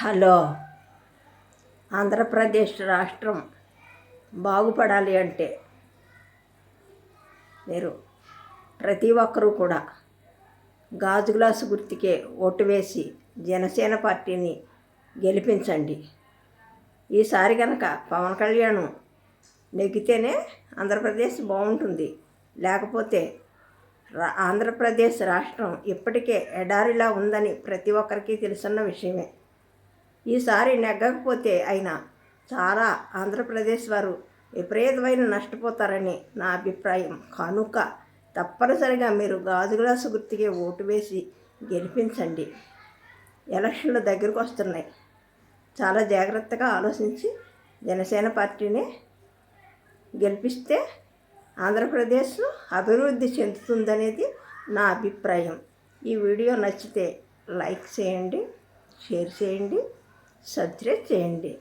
Hello. Andhra Pradesh రాష్ట్రం బాగుపడాలి అంటే మీరు ప్రతి ఒక్కరూ కూడా గాజు గ్లాసు గుర్తుకే ఓటు వేసి జనసేన పార్టీని గెలిపించండి. ఈసారి కనుక పవన్ కళ్యాణ్ నెగ్గితేనే ఆంధ్రప్రదేశ్ బాగుంటుంది. లేకపోతే రా ఆంధ్రప్రదేశ్ రాష్ట్రం ఇప్పటికే ఎడారిలా ఉందని ప్రతి ఒక్కరికి తెలుసున్న విషయమే. ఈసారి నెగ్గకపోతే అయినా చాలా ఆంధ్రప్రదేశ్ వారు విపరీతమైన నష్టపోతారని నా అభిప్రాయం. కనుక తప్పనిసరిగా మీరు గాజు గ్లాసు గుర్తుకే ఓటు వేసి గెలిపించండి. ఎలక్షన్లు దగ్గరకు వస్తున్నాయి. చాలా జాగ్రత్తగా ఆలోచించి జనసేన పార్టీని గెలిపిస్తే ఆంధ్రప్రదేశ్ అభివృద్ధి చెందుతుందనేది నా అభిప్రాయం. ఈ వీడియో నచ్చితే లైక్ చేయండి షేర్ చేయండి. సబ్స్క్రైబ్ చేయండి.